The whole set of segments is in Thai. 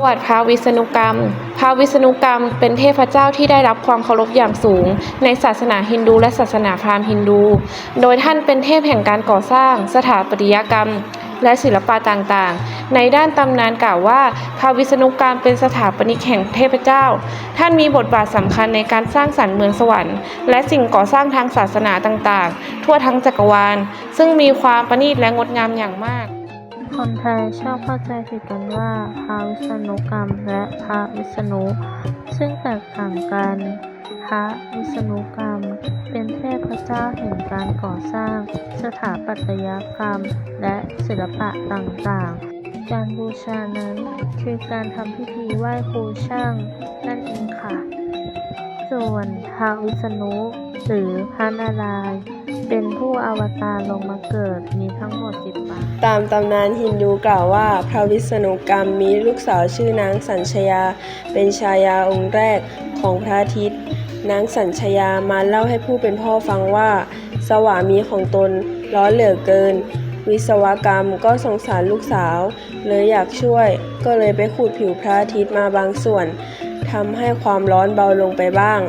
ประวัติพระวิษณุกรรม พระวิษณุกรรมเป็นเทพเจ้าที่ได้รับความเคารพอย่างสูง ในศาสนาฮินดูและศาสนาพราหมณ์ฮินดู โดยท่านเป็นเทพแห่งการก่อสร้าง สถาปัตยกรรม และศิลปะต่างๆ ในด้านตำนานกล่าวว่า พระวิษณุกรรมเป็นสถาปนิกแห่งเทพเจ้า ท่านมีบทบาทสำคัญในการสร้างสรรค์เมืองสวรรค์ และสิ่งก่อสร้างทางศาสนาต่างๆ ทั่วทั้งจักรวาล ซึ่งมีความประณีตและงดงามอย่างมาก คนไทยชอบเข้าใจผิดกันว่าพระวิษณุกรรมและพระวิษณุ ซึ่งแตกต่างกัน พระวิษณุกรรม เป็นเทพเจ้าแห่งการก่อสร้าง สถาปัตยกรรม และศิลปะต่างๆ การบูชานั้นคือการทำพิธีไหว้ครูช่างนั่นเองค่ะ ส่วนพระวิษณุหรือพระนารายณ์ เป็นผู้อวตารลงมาเกิดมีทั้งหมดสิบปางตามตำนานฮินดูกล่าวว่า พระวิษณุกรรมมีลูกสาวชื่อนางสัญชยา เป็นชายาองค์แรกของพระอาทิตย์ นางสัญชยามาเล่าให้ผู้เป็นพ่อฟังว่า สวามีของตนร้อนเหลือเกิน วิศวกรรมก็สงสารลูกสาว เลยอยากช่วย ก็เลยไปขูดผิวพระอาทิตย์มาบางส่วนทำให้ความร้อนเบาลงไปบ้าง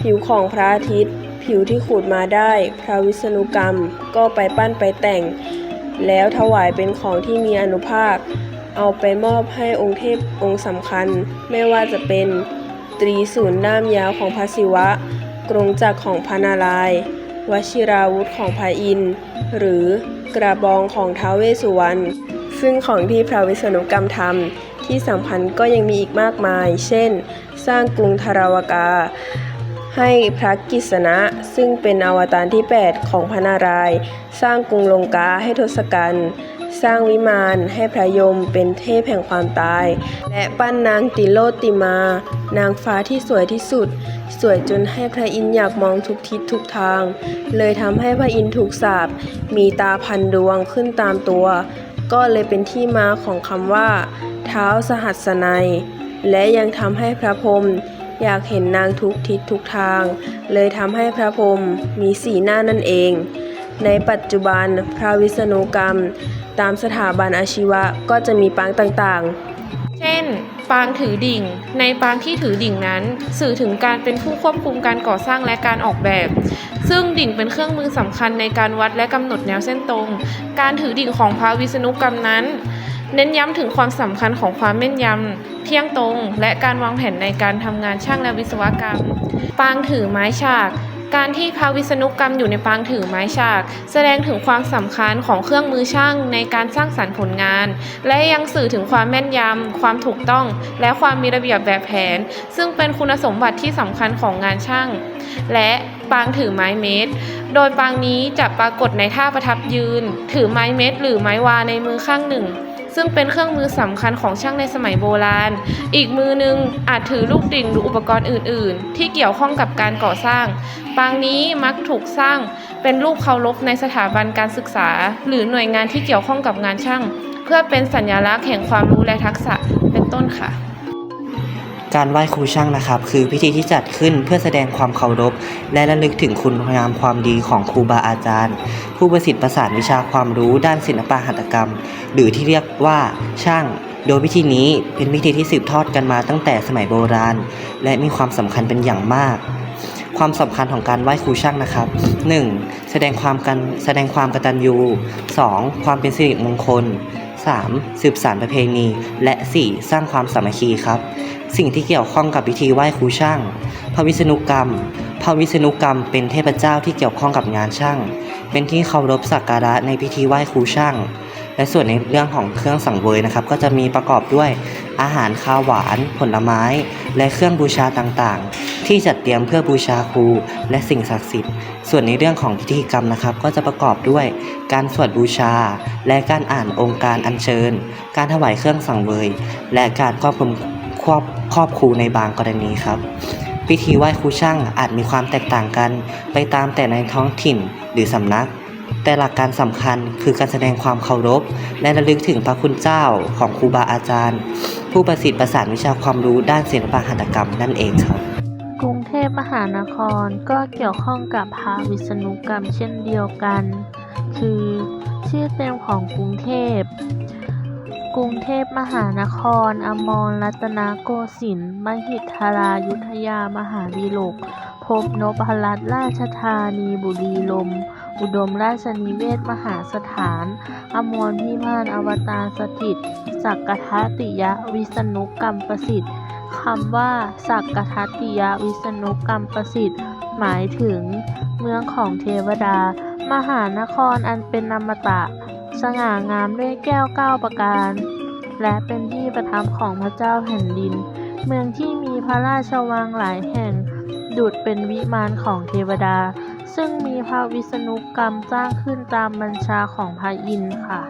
ผิวของพระอาทิตย์ ผิวที่ขูดมาได้ พระวิษณุกรรมก็ไปปั้นไปแต่ง แล้วถวายเป็นของที่มีอนุภาค เอาไปมอบให้องค์เทพองค์สำคัญ ไม่ว่าจะเป็นตรีศูนย์ด้ามยาวของพระศิวะ กรงจักรของพระนารายณ์วชิราวุธของพระอินทร์หรือกระบองของท้าวเวสสุวรรณซึ่งของที่พระวิษณุกรรมทำที่สำคัญก็ยังมีอีกมากมาย เช่น สร้างกรุงทาราวกา ให้พระกิษณะซึ่งเป็นอวตารที่ 8 ของพระนารายณ์สร้างกรุงลงกาให้ทศกัณฐ์สร้างวิมานให้พระยมเป็นเทพแห่งความตาย และปั้นนางติโลติมา นางฟ้าที่สวยที่สุด สวยจนให้พระอินทร์อยากมองทุกทิศทุกทาง เลยทำให้พระอินทร์ถูกสาปมีตาพันดวงขึ้นตามตัว ก็เลยเป็นที่มาของคำว่า เท้าสหัสนัย และยังทำให้พระพรหม อยากเห็นนางทุกทิศทุกทาง เลยทำให้พระพรหมมีสีหน้านั่นเอง ในปัจจุบันพระวิษณุกรรม ตามสถาบันอาชีวะก็จะมีปางต่างๆ เช่น ปางถือดิ่ง ในปางที่ถือดิ่งนั้น สื่อถึงการเป็นผู้ควบคุมการก่อสร้างและการออกแบบ ซึ่งดิ่งเป็นเครื่องมือสำคัญในการวัดและกำหนดแนวเส้นตรง การถือดิ่งของพระวิษณุกรรมนั้น เน้นย้ำถึงความสำคัญของความแม่นยำเที่ยงตรง และการวางแผนในการทำงานช่างและวิศวกรรม ปางถือไม้ฉาก การที่พระวิษณุกรรมอยู่ในปางถือไม้ฉาก แสดงถึงความสำคัญของเครื่องมือช่างในการสร้างสรรค์ผลงาน และยังสื่อถึงความแม่นยำความถูกต้อง และความมีระเบียบแบบแผน ซึ่งเป็นคุณสมบัติที่สำคัญของงานช่าง และปางถือไม้เมตร โดยปางนี้จะปรากฏในท่าประทับยืน ถือไม้เมตร หรือไม้วาในมือข้างหนึ่ง ซึ่งเป็นเครื่องมือสำคัญของช่างในสมัยโบราณ อีกมือหนึงอาจถือลูกดิ่งหรืออุปกรณ์อื่น ๆ ที่เกี่ยวข้องกับการก่อสร้าง ปางนี้มักถูกสร้างเป็นรูปเคารพในสถาบันการศึกษา หรือหน่วยงานที่เกี่ยวข้องกับงานช่าง เพื่อเป็นสัญลักษณ์แห่งความรู้และทักษะเป็นต้นค่ะ การไหว้ครูช่างนะครับ คือพิธีที่จัดขึ้นเพื่อแสดงความเคารพ และระลึกถึงคุณงามความดีของครูบาอาจารย์ ผู้ประสิทธิ์ประสานวิชาความรู้ด้านศิลปะหัตถกรรม หรือที่เรียกว่าช่าง โดยพิธีนี้เป็นพิธีที่สืบทอดกันมาตั้งแต่สมัยโบราณ และมีความสำคัญเป็นอย่างมาก ความสำคัญของการไหว้ครูช่างนะครับ 1. แสดงความกันแสดงความกตัญญู 2. ความเป็นสิริมงคล 3. สืบสานประเพณี และ 4. สร้างความสามัคคีครับ สิ่งที่เกี่ยวข้องกับพิธีไหว้ครูช่าง พระวิษณุกรรม พระวิษณุกรรมเป็นเทพเจ้าที่เกี่ยวข้องกับงานช่าง เป็นที่เคารพสักการะในพิธีไหว้ครูช่าง และส่วนในเรื่องของเครื่องสังเวยนะครับ ก็จะมีประกอบด้วยอาหารข้าวหวาน ผลไม้ และเครื่องบูชาต่างๆ ที่จัดเตรียมเพื่อบูชาครูและสิ่งศักดิ์สิทธิ์ ส่วนในเรื่องของพิธีกรรมนะครับ ก็จะประกอบด้วยการสวดบูชา และการอ่านองค์การอัญเชิญ การถวายเครื่องสังเวย และการครอบคุมครอบ ครอบครูในบางกรณีครับ พิธีไหว้ครูช่างอาจมีความแตกต่างกัน ไปตามแต่ในท้องถิ่นหรือสำนัก แต่หลักการสำคัญคือการแสดงความเคารพ และระลึกถึงพระคุณเจ้าของครูบาอาจารย์ ผู้ประสิทธิ์ประสานวิชาความรู้ด้านศิลปหัตถกรรมนั่นเองครับกรุงเทพมหานครก็เกี่ยวข้องกับพระวิษณุกรรมเช่นเดียวกัน คือชื่อเต็มของกรุงเทพ กรุงเทพมหานคร อมรรัตนโกสินทร์ มหิทรายุทธยา มหาดีลกพบนพรัตน์ราชธานีบุรีลมอุดมราชนิเวศมหาสถาน อมรพิมานอวตารสถิต สักกทัตติยะวิษณุกรรมประสิทธิ์คำว่า สักกทัตติยะวิษณุกรรมประสิทธิ์ หมายถึง เมืองของเทวดา มหานครอันเป็นอมตะ สง่างามด้วยแก้วเก้าประการ และเป็นที่ประทับของพระเจ้าแผ่นดิน เมืองที่มีพระราชวังหลายแห่ง ดุดเป็นวิมานของเทวดา ซึ่งมีพระวิษณุกรรมสร้างขึ้นตามบัญชาของพระอินทร์ค่ะ